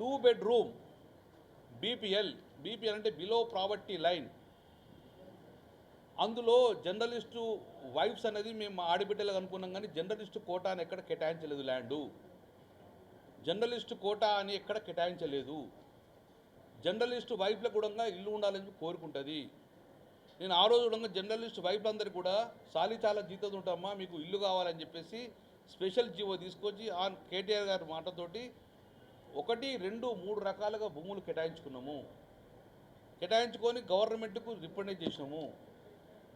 Two bedroom BPL BPL అంటే below poverty line అందులో journalist wives అనేది మేము ఆడబిడ్డలకు అనుకున్నాం కానీ జర్నలిస్టు కోటా అని ఎక్కడ కేటాయించలేదు ల్యాండు. జర్నలిస్టు కోటా అని ఎక్కడ కేటాయించలేదు. జర్నలిస్టు వైఫ్లకు కూడా ఇల్లు ఉండాలని కోరుకుంటుంది. నేను ఆ రోజు కూడా జర్నలిస్ట్ వైఫ్లందరూ కూడా సాలి చాలా జీతం ఉంటామా మీకు ఇల్లు కావాలని చెప్పేసి స్పెషల్ జీవో తీసుకొచ్చి ఆ కేటీఆర్ గారి మాటతోటి ఒకటి రెండు మూడు రకాలుగా భూములు కేటాయించుకున్నాము. కేటాయించుకొని గవర్నమెంట్కు రిప్రజెంట్ చేసినాము.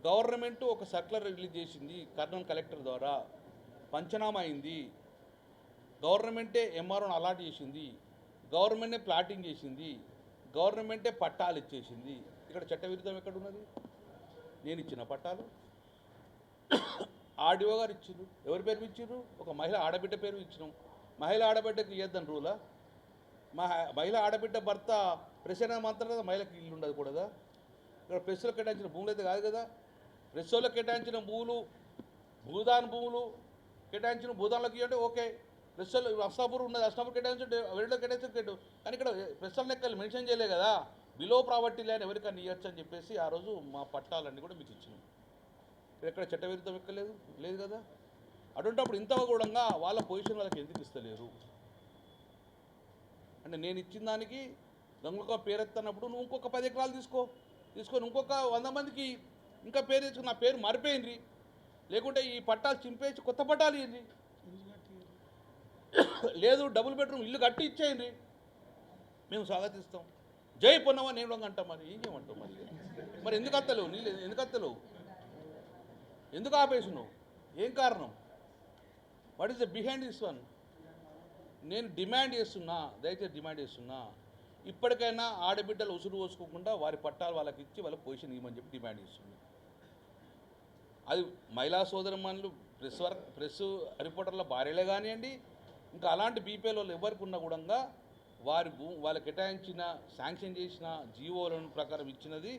గవర్నమెంట్ ఒక సర్కులర్ రిలీజ్ చేసింది కర్నూలు కలెక్టర్ ద్వారా. పంచనామా అయింది. గవర్నమెంటే ఎంఆర్ఓను అలాట్ చేసింది. గవర్నమెంటే ప్లాటింగ్ చేసింది. గవర్నమెంటే పట్టాలు ఇచ్చేసింది. ఇక్కడ చట్టవిరుద్ధం ఎక్కడ ఉన్నది నేను ఇచ్చిన పట్టాలు. ఆర్డీఓ గారు ఇచ్చిండ్రు. ఎవరి పేరు ఇచ్చిండ్రు? ఒక మహిళ ఆడబిడ్డ పేరు ఇచ్చినాం. మహిళ ఆడబిడ్డకి ఇవ్వద్దని రూలా? మా మహిళ ఆడబిడ్డ భర్త ప్రెసిడెంట్ మాత్రం కదా మహిళకి ఇల్లు ఉండదు కూడదా ఇక్కడ ప్రెస్లో కేటాయించిన భూములు అయితే కాదు కదా. ప్రెస్లో కేటాయించిన భూములు భూదాన్ భూములు కేటాయించిన భూదాన్లోకి అంటే ఓకే. ప్రెస్లో అష్టాపూర్ ఉన్నది. అష్టాపూర్ కేటాయించు ఎవరిలో కేటాయించు కేటు కానీ ఇక్కడ ప్రెస్ల లెక్కలు మెన్షన్ చేయలే కదా. బిలో ప్రావర్టీ లేని ఎవరికైనా ఇవ్వచ్చు అని చెప్పేసి ఆ రోజు మా పట్టాలన్నీ కూడా మీకు ఇచ్చినాం. ఇక్కడ ఎక్కడ చట్టవిరుద్ధం ఎక్కలేదు? లేదు కదా. అటువంటిప్పుడు ఇంత కూడా వాళ్ళ పొజిషన్ వాళ్ళకి ఎందుకు ఇస్తలేరు? అంటే నేను ఇచ్చిన దానికి దొంగక పేరు ఎత్తన్నప్పుడు నువ్వు ఇంకొక పది ఎకరాలు తీసుకో. తీసుకొని ఇంకొక వంద మందికి ఇంకా పేరు తెచ్చుకుని నా పేరు మారిపోయింది. లేకుంటే ఈ పట్టాలు చింపేసి కొత్త పట్టాలు ఇయ్యండి. లేదు డబుల్ బెడ్రూమ్ ఇల్లు కట్టి ఇచ్చేయండి. మేము స్వాగతిస్తాం. జై పొన్నవా నేను అంటాం మరి. ఏం చేయమంటావు మరి? మరి ఎందుకు అత్తలేవు? నీళ్ళు ఎందుకు అత్తలేవు? ఎందుకు ఆపేసి నువ్వు ఏం కారణం? What is the behind this one నేను డిమాండ్ చేస్తున్నా దయచేసి డిమాండ్ చేస్తున్నా ఇప్పటికైనా ఆడబిడ్డలు ఉసురు పోసుకోకుండా వారి పట్టాలు వాళ్ళకి ఇచ్చి వాళ్ళ పొజిషన్ ఇవ్వమని చెప్పి డిమాండ్ చేస్తుంది అది మహిళా సోదరమణులు ప్రెస్ వర్క్ ప్రెస్ రిపోర్టర్ల భార్యలే కానివ్వండి ఇంకా అలాంటి బీపీఎల్ వాళ్ళు ఎవరికి ఉన్నా కూడా వారి భూ వాళ్ళకి కేటాయించిన శాంక్షన్ చేసిన జీవోలను ప్రకారం ఇచ్చినది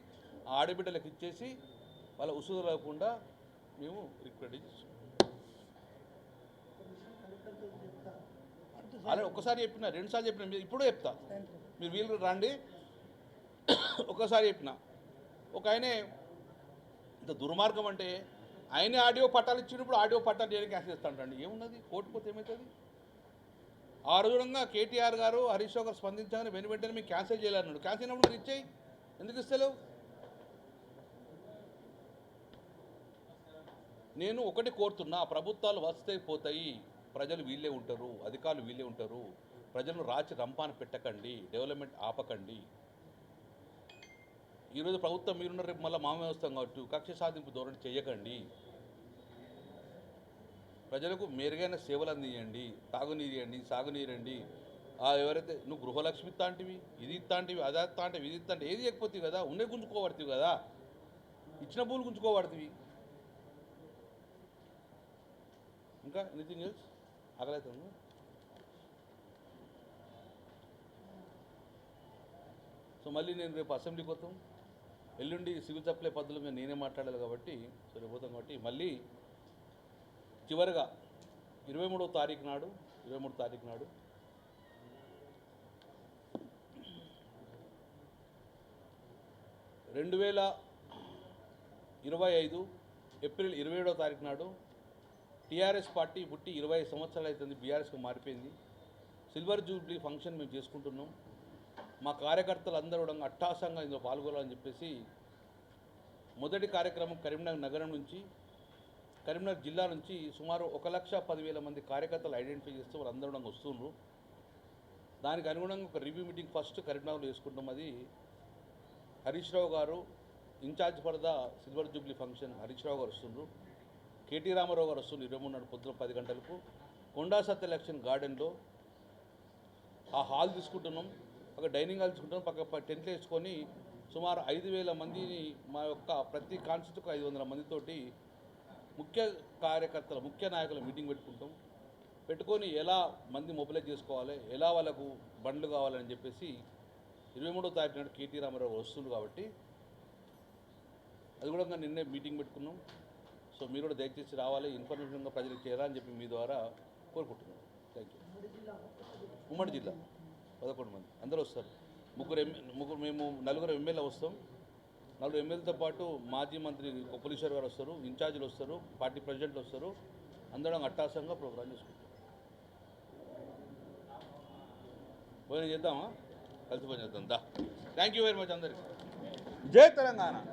ఆ ఆడబిడ్డలకు ఇచ్చేసి వాళ్ళ ఉసురు లేకుండా మేము రిక్వెస్ట్ చేస్తున్నాం. అలా ఒక్కసారి చెప్పిన రెండుసార్లు చెప్పిన మీరు ఇప్పుడు చెప్తా. మీరు వీళ్ళు రండి. ఒక్కసారి చెప్పిన. ఒక ఆయనే ఇంత దుర్మార్గం అంటే ఆయనే ఆడియో పట్టాలు ఇచ్చినప్పుడు ఆడియో పట్టాలు నేను క్యాన్సిల్ చేస్తానండి ఏమున్నది? కోర్టు పోతే ఏమవుతుంది ఆ రోజునంగా కేటీఆర్ గారు హరీష్ రావు గారు స్పందించగానే వెను వెంటనే మీకు క్యాన్సిల్ చేయాలన్నాడు క్యాన్సిల్ అయినప్పుడు మీరు ఇచ్చేయి. ఎందుకు ఇస్తలేవు? నేను ఒకటి కోరుతున్నా ప్రభుత్వాలు వస్తే పోతాయి. ప్రజలు వీళ్ళే ఉంటారు అధికారులు వీళ్ళే ఉంటారు. ప్రజలను రాచి రంపాన పెట్టకండి డెవలప్మెంట్ ఆపకండి. ఈరోజు ప్రభుత్వం మీరున్న రేపు మళ్ళీ మామే వస్తాం కాబట్టి కక్ష సాధింపు ధోరణి చేయకండి. ప్రజలకు మెరుగైన సేవలు అందియండి తాగునీరు ఇవ్వండి సాగునీరండి ఎవరైతే నువ్వు గృహలక్ష్మి ఇస్తాంటివి ఇది ఇస్తాంటివి అది ఇస్తాంటివి ఇది ఇస్తాంటి ఏది ఎక్కువ కదా ఉండే గుంజుకోబడుతుంది కదా. ఇచ్చిన పూలు గుంజుకోబడుతుంది ఇంకా ఎనీథింగ్ ఎల్స్ ఆకలవుతుంది సో మళ్ళీ నేను రేపు అసెంబ్లీకి పోతాం. ఎల్లుండి సివిల్ సప్లై పద్ధతుల మీద నేనే మాట్లాడాలి కాబట్టి సో రేపు పోతాం కాబట్టి మళ్ళీ చివరిగా ఇరవై మూడవ తారీఖు నాడు ఇరవై మూడు తారీఖు నాడు రెండు వేల ఇరవై ఐదు ఏప్రిల్ ఇరవై ఏడవ తారీఖు నాడు టీఆర్ఎస్ పార్టీ పుట్టి ఇరవై ఐదు సంవత్సరాలు అవుతుంది బీఆర్ఎస్కి మారిపోయింది. సిల్వర్ జూబ్లీ ఫంక్షన్ మేము చేసుకుంటున్నాం. మా కార్యకర్తలు అందరూ కూడా అట్టాసంగా ఇందులో పాల్గొనాలని చెప్పేసి మొదటి కార్యక్రమం కరీంనగర్ నగరం నుంచి కరీంనగర్ జిల్లా నుంచి సుమారు ఒక లక్ష పదివేల మంది కార్యకర్తలు ఐడెంటిఫై చేస్తూ వాళ్ళందరూ కూడా వస్తున్నారు దానికి అనుగుణంగా ఒక రివ్యూ మీటింగ్ ఫస్ట్ కరీంనగర్లో చేసుకుంటాం అది హరీష్ రావు గారు in charge for the silver jubilee function Harish Rao గారు వస్తున్నారు కేటీ రామారావు గారు వస్తుండ్రు ఇరవై మూడు నాడు పొద్దున పది గంటలకు. కొండా సత్య ఎలక్షన్ గార్డెన్లో ఆ హాల్ తీసుకుంటున్నాం. ఒక డైనింగ్ హాల్ తీసుకుంటున్నాం. పక్క టెంట్లు వేసుకొని సుమారు ఐదు వేల మందిని మా యొక్క ప్రతి కాన్స్టిట్యూకి ఐదు వందల మందితోటి ముఖ్య కార్యకర్తల ముఖ్య నాయకుల మీటింగ్ పెట్టుకుంటాం. పెట్టుకొని ఎలా మంది మొబిలైజ్ చేసుకోవాలి ఎలా వాళ్ళకు బండ్లు కావాలని చెప్పేసి ఇరవై మూడో తారీఖు నాడు కేటీ రామారావు వస్తుంది కాబట్టి అది కూడా నిన్నే మీటింగ్ పెట్టుకున్నాం. సో మీరు కూడా దయచేసి రావాలి ఇన్ఫర్మేషన్గా ప్రజలకు చేరాలని చెప్పి మీ ద్వారా కోరుకుంటున్నాం. థ్యాంక్ యూ ఉమ్మడి జిల్లా పదకొండు మంది. అందరూ వస్తారు. ముగ్గురు ఎమ్మె ముగ్గురు మేము నలుగురు ఎమ్మెల్యే వస్తాం. నలుగురు ఎమ్మెల్యేతో పాటు మాజీ మంత్రి కొప్పలీశ్వర్ గారు వస్తారు ఇన్ఛార్జీలు వస్తారు పార్టీ ప్రెసిడెంట్లు వస్తారు. అందరం అట్టాసంగా ప్రోగ్రాం చేసుకుంటాం. భోజనం చేద్దామా? కలిసి భోజనం చేద్దాం. దా. థ్యాంక్ యూ వెరీ మచ్ అందరికి. జై తెలంగాణ.